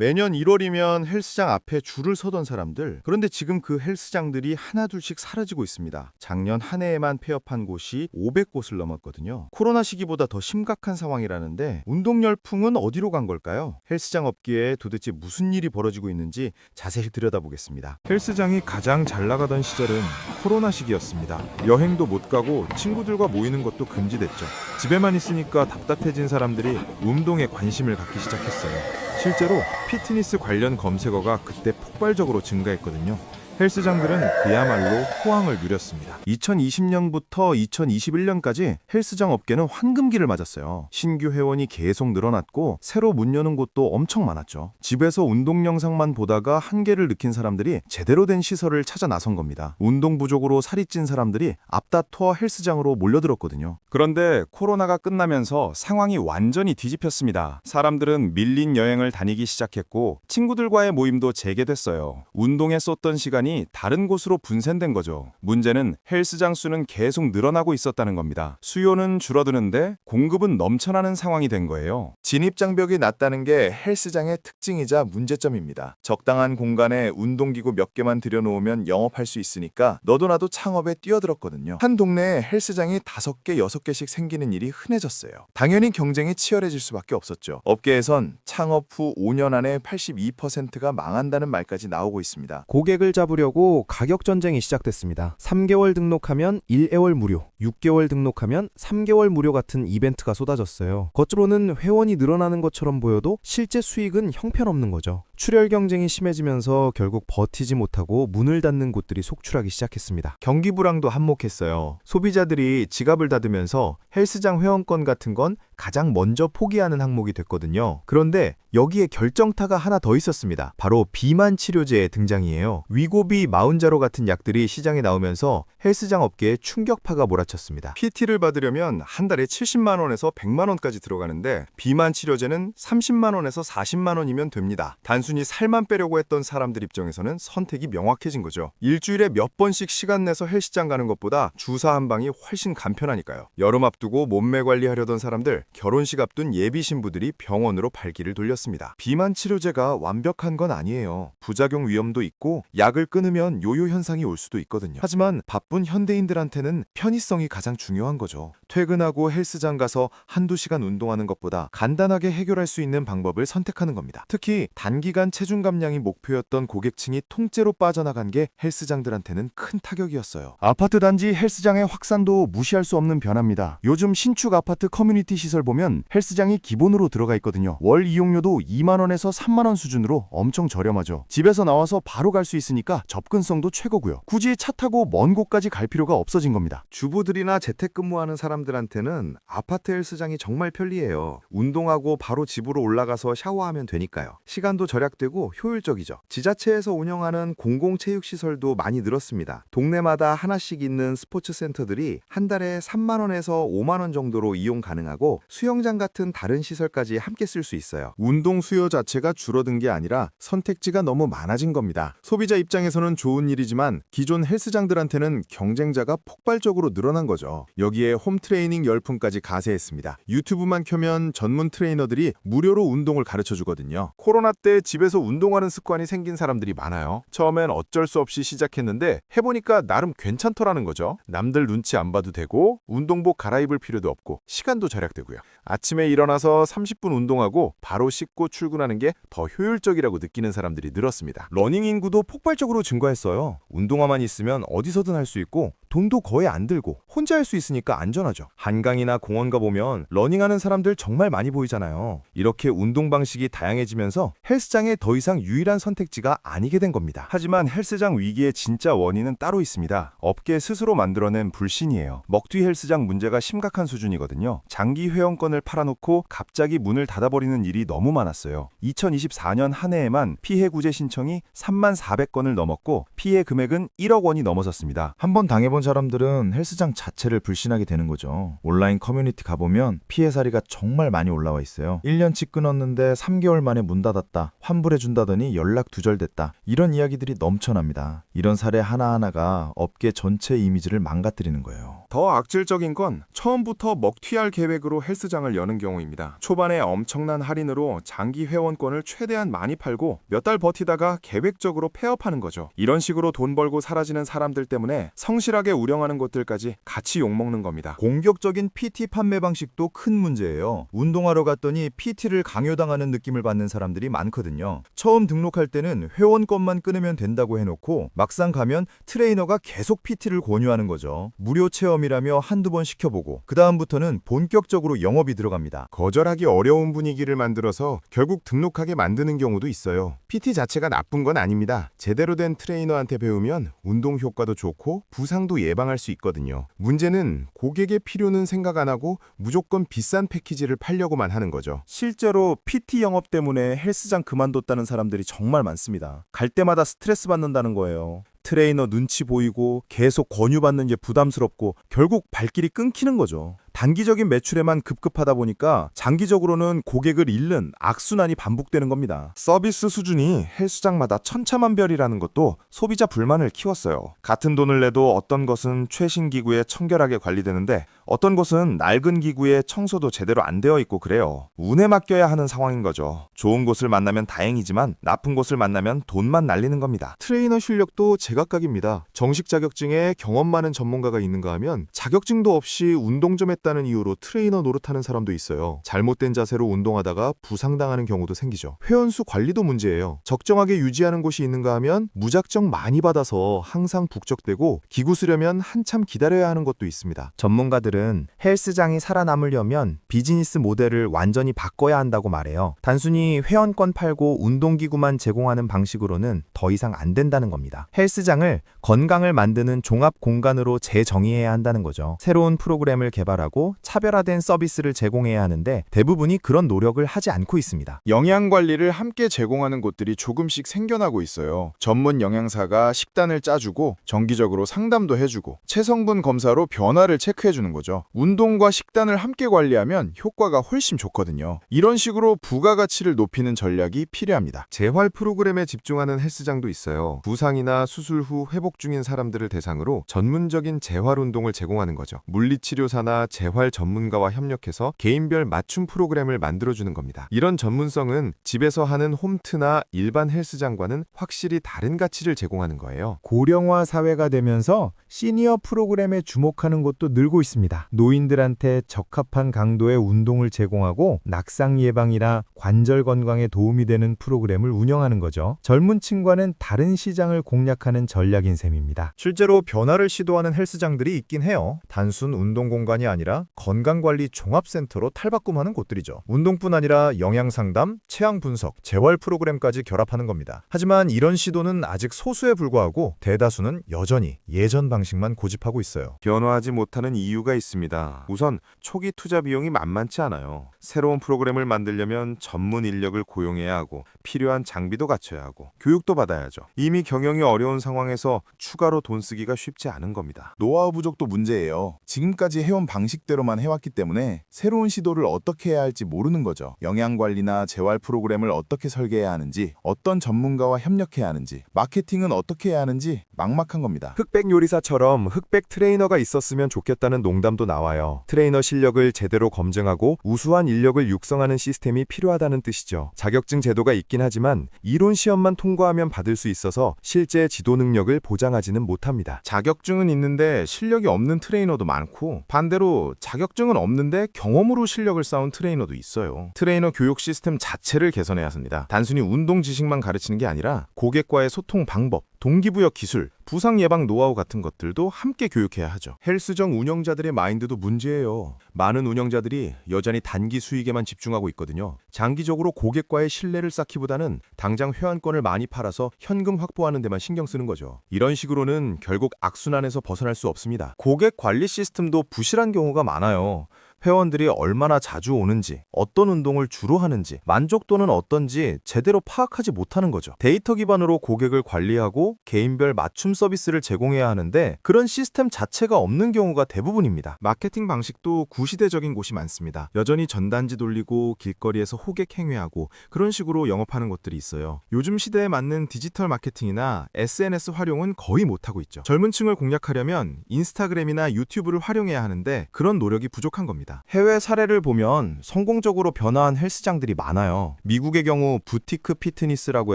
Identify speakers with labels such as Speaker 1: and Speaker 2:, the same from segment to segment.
Speaker 1: 매년 1월이면 헬스장 앞에 줄을 서던 사람들. 그런데 지금 그 헬스장들이 하나둘씩 사라지고 있습니다. 작년 한 해에만 폐업한 곳이 500곳을 넘었거든요. 코로나 시기보다 더 심각한 상황이라는데 운동 열풍은 어디로 간 걸까요? 헬스장 업계에 도대체 무슨 일이 벌어지고 있는지 자세히 들여다보겠습니다.
Speaker 2: 헬스장이 가장 잘 나가던 시절은 코로나 시기였습니다. 여행도 못 가고 친구들과 모이는 것도 금지됐죠. 집에만 있으니까 답답해진 사람들이 운동에 관심을 갖기 시작했어요. 실제로 피트니스 관련 검색어가 그때 폭발적으로 증가했거든요. 헬스장들은 그야말로 호황을 누렸습니다.
Speaker 1: 2020년부터 2021년까지 헬스장 업계는 황금기를 맞았어요. 신규 회원이 계속 늘어났고 새로 문 여는 곳도 엄청 많았죠. 집에서 운동 영상만 보다가 한계를 느낀 사람들이 제대로 된 시설을 찾아 나선 겁니다. 운동 부족으로 살이 찐 사람들이 앞다투어 헬스장으로 몰려들었거든요.
Speaker 3: 그런데 코로나가 끝나면서 상황이 완전히 뒤집혔습니다. 사람들은 밀린 여행을 다니기 시작했고 친구들과의 모임도 재개됐어요. 운동에 쏟던 시간이 다른 곳으로 분산된 거죠. 문제는 헬스장 수는 계속 늘어나고 있었다는 겁니다. 수요는 줄어드는데 공급은 넘쳐나는 상황이 된 거예요.
Speaker 1: 진입 장벽이 낮다는 게 헬스장의 특징이자 문제점입니다. 적당한 공간에 운동기구 몇 개만 들여놓으면 영업할 수 있으니까 너도 나도 창업에 뛰어들었거든요. 한 동네에 헬스장이 다섯 개, 여섯 개씩 생기는 일이 흔해졌어요. 당연히 경쟁이 치열해질 수밖에 없었죠. 업계에선 창업 후 5년 안에 82%가 망한다는 말까지 나오고 있습니다.
Speaker 4: 고객을 잡으려 고 가격 전쟁이 시작됐습니다. 3개월 등록하면 1개월 무료, 6개월 등록하면 3개월 무료 같은 이벤트가 쏟아졌어요. 겉으로는 회원이 늘어나는 것처럼 보여도 실제 수익은 형편없는 거죠. 출혈 경쟁이 심해지면서 결국 버티지 못하고 문을 닫는 곳들이 속출하기 시작했습니다.
Speaker 1: 경기 불황도 한몫했어요. 소비자들이 지갑을 닫으면서 헬스장 회원권 같은 건 가장 먼저 포기하는 항목이 됐거든요. 그런데 여기에 결정타가 하나 더 있었습니다. 바로 비만 치료제의 등장이에요. 위고비, 마운자로 같은 약들이 시장에 나오면서 헬스장 업계에 충격파가 몰아쳤습니다. PT를 받으려면 한 달에 70만 원에서 100만 원까지 들어가는데 비만 치료제는 30만 원에서 40만 원이면 됩니다. 단순 히 살만 빼려고 했던 사람들 입장에서는 선택이 명확해진 거죠. 일주일에 몇 번씩 시간 내서 헬스장 가는 것보다 주사 한 방이 훨씬 간편하니까요. 여름 앞두고 몸매 관리하려던 사람들, 결혼식 앞둔 예비 신부들이 병원으로 발길을 돌렸습니다. 비만 치료제가 완벽한 건 아니에요. 부작용 위험도 있고 약을 끊으면 요요 현상이 올 수도 있거든요. 하지만 바쁜 현대인들한테는 편의성이 가장 중요한 거죠. 퇴근하고 헬스장 가서 한두 시간 운동하는 것보다 간단하게 해결할 수 있는 방법을 선택하는 겁니다. 특히 단기간 체중 감량이 목표였던 고객층이 통째로 빠져나간 게 헬스장들한테는 큰 타격이었어요. 아파트 단지 헬스장의 확산도 무시할 수 없는 변화입니다. 요즘 신축 아파트 커뮤니티 시설 보면 헬스장이 기본으로 들어가 있거든요. 월 이용료도 2만 원에서 3만 원 수준으로 엄청 저렴하죠. 집에서 나와서 바로 갈 수 있으니까 접근성도 최고고요. 굳이 차 타고 먼 곳까지 갈 필요가 없어진 겁니다. 주부들이나 재택근무하는 사람들한테는 아파트 헬스장이 정말 편리해요. 운동하고 바로 집으로 올라가서 샤워하면 되니까요. 시간도 절약 되고 효율적이죠. 지자체에서 운영하는 공공체육시설도 많이 늘었습니다. 동네마다 하나씩 있는 스포츠 센터들이 한 달에 3만 원에서 5만 원 정도로 이용 가능하고 수영장 같은 다른 시설까지 함께 쓸 수 있어요. 운동 수요 자체가 줄어든 게 아니라 선택지가 너무 많아진 겁니다. 소비자 입장에서는 좋은 일이지만 기존 헬스장들한테는 경쟁자가 폭발적으로 늘어난 거죠. 여기에 홈트레이닝 열풍까지 가세했습니다. 유튜브만 켜면 전문 트레이너들이 무료로 운동을 가르쳐 주거든요. 코로나 때 집 에서 운동하는 습관이 생긴 사람들이 많아요. 처음엔 어쩔 수 없이 시작했는데 해보니까 나름 괜찮더라는 거죠. 남들 눈치 안 봐도 되고 운동복 갈아입을 필요도 없고 시간도 절약되고요. 아침에 일어나서 30분 운동하고 바로 씻고 출근하는 게 더 효율적이라고 느끼는 사람들이 늘었습니다. 러닝 인구도 폭발적으로 증가했어요. 운동화만 있으면 어디서든 할 수 있고 돈도 거의 안 들고 혼자 할 수 있으니까 안전하죠. 한강이나 공원 가보면 러닝하는 사람들 정말 많이 보이잖아요. 이렇게 운동 방식이 다양해지면서 헬스장의 더 이상 유일한 선택지가 아니게 된 겁니다. 하지만 헬스장 위기의 진짜 원인은 따로 있습니다. 업계 스스로 만들어낸 불신이에요. 먹튀 헬스장 문제가 심각한 수준이거든요. 장기 회원권을 팔아놓고 갑자기 문을 닫아버리는 일이 너무 많았어요. 2024년 한 해에만 피해 구제 신청이 3만 400건을 넘었고 피해 금액은 1억 원이 넘어섰습니다. 한번 당해본
Speaker 5: 해본 사람들은 헬스장 자체를 불신하게 되는 거죠. 온라인 커뮤니티 가보면 피해 사례가 정말 많이 올라와 있어요. 1년치 끊었는데 3개월 만에 문 닫았다. 환불해준다더니 연락 두절됐다. 이런 이야기들이 넘쳐납니다. 이런 사례 하나하나가 업계 전체 이미지를 망가뜨리는 거예요.
Speaker 3: 더 악질적인 건 처음부터 먹튀할 계획으로 헬스장을 여는 경우입니다. 초반에 엄청난 할인으로 장기 회원권을 최대한 많이 팔고 몇 달 버티다가 계획적으로 폐업하는 거죠. 이런 식으로 돈 벌고 사라지는 사람들 때문에 성실하게 운영하는 곳들까지 같이 욕먹는 겁니다.
Speaker 5: 공격적인 PT 판매 방식도 큰 문제예요. 운동하러 갔더니 PT를 강요당하는 느낌을 받는 사람들이 많거든요. 처음 등록할 때는 회원권만 끊으면 된다고 해놓고 막상 가면 트레이너가 계속 PT를 권유하는 거죠. 무료 체험이라며 한두 번 시켜보고 그 다음부터는 본격적으로 영업이 들어갑니다.
Speaker 2: 거절하기 어려운 분위기를 만들어서 결국 등록하게 만드는 경우도 있어요. PT 자체가 나쁜 건 아닙니다. 제대로 된 트레이너한테 배우면 운동 효과도 좋고 부상도 예방할 수 있거든요. 문제는 고객의 필요는 생각 안 하고 무조건 비싼 패키지를 팔려고만 하는 거죠.
Speaker 3: 실제로 PT 영업 때문에 헬스장 그만뒀다는 사람들이 정말 많습니다. 갈 때마다 스트레스 받는다는 거예요. 트레이너 눈치 보이고 계속 권유받는 게 부담스럽고 결국 발길이 끊기는 거죠. 단기적인 매출에만 급급하다 보니까 장기적으로는 고객을 잃는 악순환이 반복되는 겁니다. 서비스 수준이 헬스장마다 천차만별이라는 것도 소비자 불만을 키웠어요. 같은 돈을 내도 어떤 것은 최신 기구에 청결하게 관리되는데 어떤 곳은 낡은 기구에 청소도 제대로 안 되어 있고 그래요. 운에 맡겨야 하는 상황인 거죠. 좋은 곳을 만나면 다행이지만 나쁜 곳을 만나면 돈만 날리는 겁니다.
Speaker 1: 트레이너 실력도 제각각입니다. 정식 자격증에 경험 많은 전문가가 있는가 하면 자격증도 없이 운동 좀 했다는 이유로 트레이너 노릇하는 사람도 있어요. 잘못된 자세로 운동하다가 부상당하는 경우도 생기죠. 회원수 관리도 문제예요. 적정하게 유지하는 곳이 있는가 하면 무작정 많이 받아서 항상 북적대고 기구 쓰려면 한참 기다려야 하는 것도 있습니다.
Speaker 4: 전문가들은 헬스장이 살아남으려면 비즈니스 모델을 완전히 바꿔야 한다고 말해요. 단순히 회원권 팔고 운동기구만 제공하는 방식으로는 더 이상 안 된다는 겁니다. 헬스장을 건강을 만드는 종합 공간으로 재정의해야 한다는 거죠. 새로운 프로그램을 개발하고 차별화된 서비스를 제공해야 하는데 대부분이 그런 노력을 하지 않고 있습니다.
Speaker 5: 영양 관리를 함께 제공하는 곳들이 조금씩 생겨나고 있어요. 전문 영양사가 식단을 짜주고 정기적으로 상담도 해주고 체성분 검사로 변화를 체크해주는 거죠. 운동과 식단을 함께 관리하면 효과가 훨씬 좋거든요. 이런 식으로 부가가치를 높이는 전략이 필요합니다.
Speaker 2: 재활 프로그램에 집중하는 헬스장도 있어요. 부상이나 수술 후 회복 중인 사람들을 대상으로 전문적인 재활 운동을 제공하는 거죠. 물리치료사나 재활 전문가와 협력해서 개인별 맞춤 프로그램을 만들어주는 겁니다. 이런 전문성은 집에서 하는 홈트나 일반 헬스장과는 확실히 다른 가치를 제공하는 거예요.
Speaker 6: 고령화 사회가 되면서 시니어 프로그램에 주목하는 곳도 늘고 있습니다. 노인들한테 적합한 강도의 운동을 제공하고 낙상 예방이나 관절 건강에 도움이 되는 프로그램을 운영하는 거죠. 젊은 층과는 다른 시장을 공략하는 전략인 셈입니다.
Speaker 1: 실제로 변화를 시도하는 헬스장들이 있긴 해요. 단순 운동 공간이 아니라 건강관리 종합센터로 탈바꿈하는 곳들이죠. 운동뿐 아니라 영양 상담, 체형 분석, 재활 프로그램까지 결합하는 겁니다. 하지만 이런 시도는 아직 소수에 불과하고 대다수는 여전히 예전 방식만 고집하고 있어요.
Speaker 2: 변화하지 못하는 이유가 있습니다. 우선 초기 투자 비용이 만만치 않아요. 새로운 프로그램을 만들려면 전문 인력을 고용해야 하고 필요한 장비도 갖춰야 하고 교육도 받아야죠. 이미 경영이 어려운 상황에서 추가로 돈 쓰기가 쉽지 않은 겁니다.
Speaker 5: 노하우 부족도 문제예요. 지금까지 해온 방식 대로만 해왔기 때문에 새로운 시도를 어떻게 해야 할지 모르는 거죠. 영양 관리나 재활 프로그램을 어떻게 설계해야 하는지, 어떤 전문가와 협력해야 하는지, 마케팅은 어떻게 해야 하는지 막막한 겁니다.
Speaker 1: 흑백 요리사처럼 흑백 트레이너가 있었으면 좋겠다는 농담도 나와요. 트레이너 실력을 제대로 검증하고 우수한 인력을 육성하는 시스템이 필요하다는 뜻이죠. 자격증 제도가 있긴 하지만 이론 시험만 통과하면 받을 수 있어서 실제 지도 능력을 보장하지는 못합니다.
Speaker 5: 자격증은 있는데 실력이 없는 트레이너도 많고 반대로 자격증은 없는데 경험으로 실력을 쌓은 트레이너도 있어요. 트레이너 교육 시스템 자체를 개선해야 합니다. 단순히 운동 지식만 가르치는 게 아니라 고객과의 소통 방법, 동기부여 기술, 부상 예방 노하우 같은 것들도 함께 교육해야 하죠.
Speaker 1: 헬스장 운영자들의 마인드도 문제예요. 많은 운영자들이 여전히 단기 수익에만 집중하고 있거든요. 장기적으로 고객과의 신뢰를 쌓기보다는 당장 회원권을 많이 팔아서 현금 확보하는 데만 신경 쓰는 거죠. 이런 식으로는 결국 악순환에서 벗어날 수 없습니다. 고객 관리 시스템도 부실한 경우가 많아요. 회원들이 얼마나 자주 오는지, 어떤 운동을 주로 하는지, 만족도는 어떤지 제대로 파악하지 못하는 거죠. 데이터 기반으로 고객을 관리하고 개인별 맞춤 서비스를 제공해야 하는데 그런 시스템 자체가 없는 경우가 대부분입니다.
Speaker 2: 마케팅 방식도 구시대적인 곳이 많습니다. 여전히 전단지 돌리고 길거리에서 호객 행위하고 그런 식으로 영업하는 곳들이 있어요. 요즘 시대에 맞는 디지털 마케팅이나 SNS 활용은 거의 못하고 있죠. 젊은 층을 공략하려면 인스타그램이나 유튜브를 활용해야 하는데 그런 노력이 부족한 겁니다.
Speaker 1: 해외 사례를 보면 성공적으로 변화한 헬스장들이 많아요. 미국의 경우 부티크 피트니스라고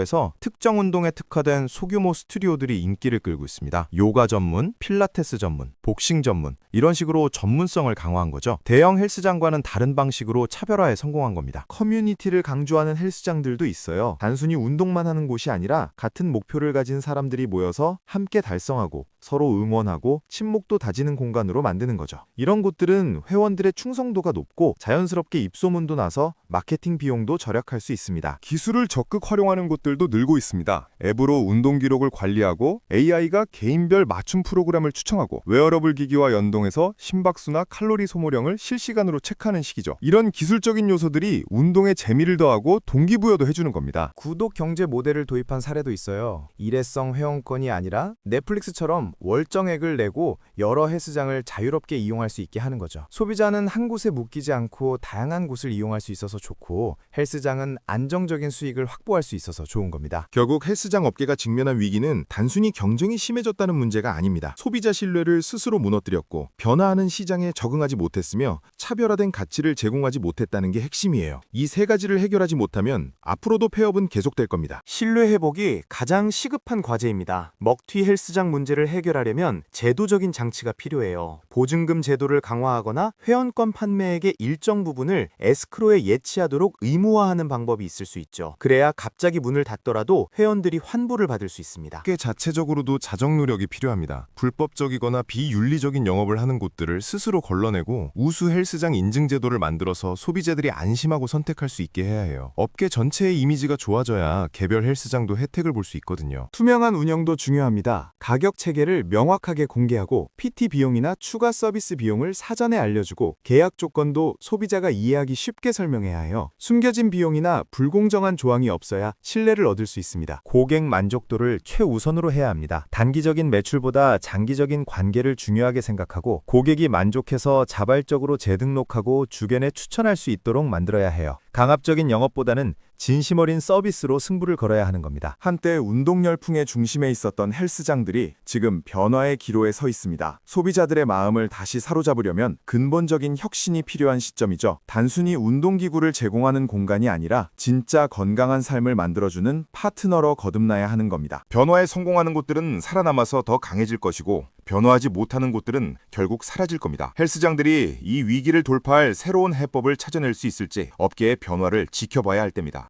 Speaker 1: 해서 특정 운동에 특화된 소규모 스튜디오들이 인기를 끌고 있습니다. 요가 전문, 필라테스 전문, 복싱 전문 이런 식으로 전문성을 강화한 거죠. 대형 헬스장과는 다른 방식으로 차별화에 성공한 겁니다.
Speaker 5: 커뮤니티를 강조하는 헬스장들도 있어요. 단순히 운동만 하는 곳이 아니라 같은 목표를 가진 사람들이 모여서 함께 달성하고 서로 응원하고 친목도 다지는 공간으로 만드는 거죠. 이런 곳들은 회원들의 충성도가 높고 자연스럽게 입소문도 나서 마케팅 비용도 절약할 수 있습니다.
Speaker 3: 기술을 적극 활용하는 곳들도 늘고 있습니다. 앱으로 운동 기록을 관리하고 AI가 개인별 맞춤 프로그램을 추천하고 웨어러블 기기와 연동해서 심박수나 칼로리 소모량을 실시간으로 체크하는 시기죠. 이런 기술적인 요소들이 운동에 재미를 더하고 동기부여도 해주는 겁니다.
Speaker 4: 구독 경제 모델을 도입한 사례도 있어요. 일회성 회원권이 아니라 넷플릭스처럼 월정액을 내고 여러 헬스장을 자유롭게 이용할 수 있게 하는 거죠. 소비자는 한 곳에 묶이지 않고 다양한 곳을 이용할 수 있어서 좋고 헬스장은 안정적인 수익을 확보할 수 있어서 좋은 겁니다.
Speaker 2: 결국 헬스장 업계가 직면한 위기는 단순히 경쟁이 심해졌다는 문제가 아닙니다. 소비자 신뢰를 스스로 무너뜨렸고 변화하는 시장에 적응하지 못했으며 차별화된 가치를 제공하지 못했다는 게 핵심이에요. 이 세 가지를 해결하지 못하면 앞으로도 폐업은 계속될 겁니다.
Speaker 1: 신뢰 회복이 가장 시급한 과제입니다. 먹튀 헬스장 문제를 해결하려면 제도적인 장치가 필요해요. 보증금 제도를 강화하거나 회원권 판매액의 일정 부분을 에스크로에 예치하도록 의무화하는 방법이 있을 수 있죠. 그래야 갑자기 문을 닫더라도 회원들이 환불을 받을 수 있습니다.
Speaker 3: 업계 자체적으로도 자정 노력이 필요합니다. 불법적이거나 비윤리적인 영업을 하는 곳들을 스스로 걸러내고 우수 헬스장 인증 제도를 만들어서 소비자들이 안심하고 선택할 수 있게 해야 해요. 업계 전체의 이미지가 좋아져야 개별 헬스장도 혜택을 볼 수 있거든요.
Speaker 5: 투명한 운영도 중요합니다. 가격 체계를 명확하게 공개하고 PT 비용이나 추가 서비스 비용을 사전에 알려주고 계약 조건도 소비자가 이해하기 쉽게 설명해야 해요. 숨겨진 비용이나 불공정한 조항이 없어야 신뢰를 얻을 수 있습니다.
Speaker 1: 고객 만족도를 최우선으로 해야 합니다. 단기적인 매출보다 장기적인 관계를 중요하게 생각하고 고객이 만족해서 자발적으로 재등록하고 주변에 추천할 수 있도록 만들어야 해요. 강압적인 영업보다는 진심 어린 서비스로 승부를 걸어야 하는 겁니다.
Speaker 5: 한때 운동 열풍의 중심에 있었던 헬스장들이 지금 변화의 기로에 서 있습니다. 소비자들의 마음을 다시 사로잡으려면 근본적인 혁신이 필요한 시점이죠. 단순히 운동기구를 제공하는 공간이 아니라 진짜 건강한 삶을 만들어주는 파트너로 거듭나야 하는 겁니다.
Speaker 2: 변화에 성공하는 곳들은 살아남아서 더 강해질 것이고 변화하지 못하는 곳들은 결국 사라질 겁니다. 헬스장들이 이 위기를 돌파할 새로운 해법을 찾아낼 수 있을지 업계의 변화를 지켜봐야 할 때입니다.